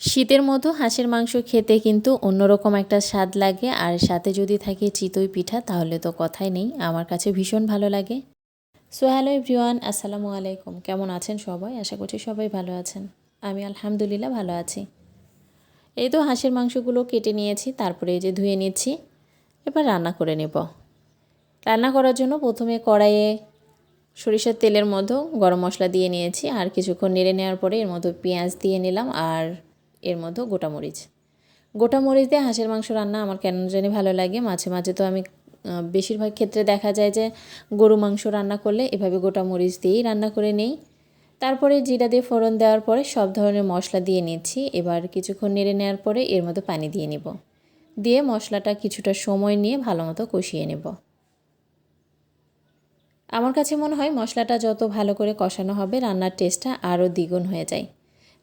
শীতের মতো হাঁসের মাংস খেতে কিন্তু অন্যরকম একটা স্বাদ লাগে, আর সাথে যদি থাকে চিতই পিঠা, তাহলে তো কথাই নেই, আমার কাছে ভীষণ ভালো লাগে। সো হ্যালো এভরিওয়ান, আসসালামু আলাইকুম, কেমন আছেন সবাই? আশা করছি সবাই ভালো আছেন। আমি আলহামদুলিল্লাহ ভালো আছি। এই তো হাঁসের মাংসগুলো কেটে নিয়েছি, তারপরে এই যে ধুয়ে নিচ্ছি, এবার রান্না করে নেব। রান্না করার জন্য প্রথমে কড়াইয়ে সরিষার তেলের মধ্যে গরম মশলা দিয়ে নিয়েছি, আর কিছুক্ষণ নেড়ে নেওয়ার পরে এর মধ্যে পেঁয়াজ দিয়ে নিলাম, আর এর মধ্যে গোটা মরিচ। গোটা মরিচ দিয়ে হাঁসের মাংস রান্না আমার কেন জানি ভালো লাগে। মাঝে মাঝে তো আমি বেশিরভাগ ক্ষেত্রে দেখা যায় যে গরু মাংস রান্না করলে এভাবে গোটা মরিচ দিয়েই রান্না করে নেই। তারপরে জিরা দিয়ে ফোড়ন দেওয়ার পরে সব ধরনের মশলা দিয়ে নিচ্ছি। এবার কিছুক্ষণ নেড়ে নেওয়ার পরে এর মধ্যে পানি দিয়ে নেব। দিয়ে মশলাটা কিছুটা সময় নিয়ে ভালো মতো কষিয়ে নেব। আমার কাছে মনে হয় মশলাটা যত ভালো করে কষানো হবে, রান্নার টেস্টটা আরও দ্বিগুণ হয়ে যায়।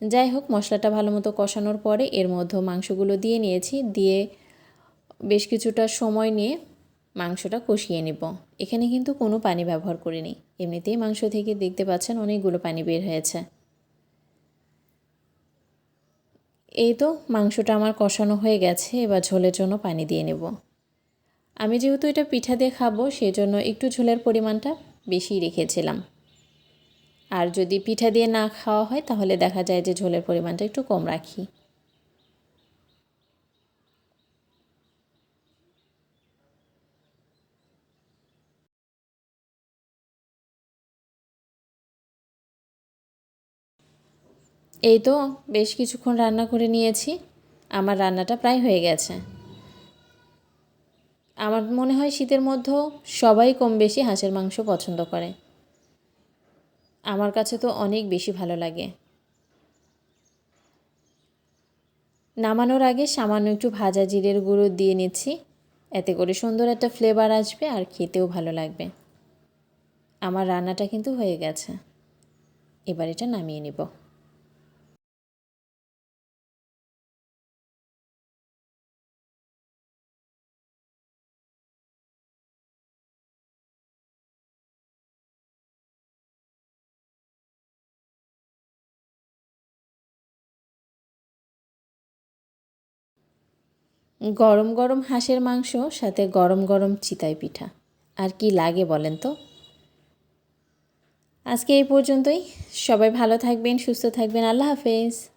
যাই হোক, মশলাটা ভালো মতো কষানোর পরে এর মধ্যে মাংসগুলো দিয়ে নিয়েছি। দিয়ে বেশ কিছুটা সময় নিয়ে মাংসটা কষিয়ে নেব। এখানে কিন্তু কোনো পানি ব্যবহার করিনি। এমনিতেই মাংস থেকে দেখতে পাচ্ছেন অনেকগুলো পানি বের হয়েছে। এই তো মাংসটা আমার কষানো হয়ে গেছে। এবার ঝোলের জন্য পানি দিয়ে নেব। আমি যেহেতু এটা পিঠা দিয়ে খাব, সেজন্য একটু ঝোলের পরিমাণটা বেশি রেখেছিলাম। আর যদি পিঠা দিয়ে না খাওয়া হয়, তাহলে দেখা যায় যে ঝোলের পরিমাণটা একটু কম রাখি। এই তো বেশ কিছুক্ষণ রান্না করে নিয়েছি। আমার রান্নাটা প্রায় হয়ে গেছে। আমার মনে হয় শীতের মধ্যেও সবাই কম বেশি হাঁসের মাংস পছন্দ করে। আমার কাছে তো অনেক বেশি ভালো লাগে। নামানোর আগে সামান্য একটু ভাজা জিরের গুঁড়ো দিয়ে নিচ্ছি। এতে করে সুন্দর একটা ফ্লেভার আসবে আর খেতেও ভালো লাগবে। আমার রান্নাটা কিন্তু হয়ে গেছে। এবার এটা নামিয়ে নিব। গরম গরম হাঁসের মাংস, সাথে গরম গরম চিতাই পিঠা। আর কি লাগে বলেন তো? আজকে এই পর্যন্তই। সবাই ভালো থাকবেন, সুস্থ থাকবেন। আল্লাহ হাফেজ।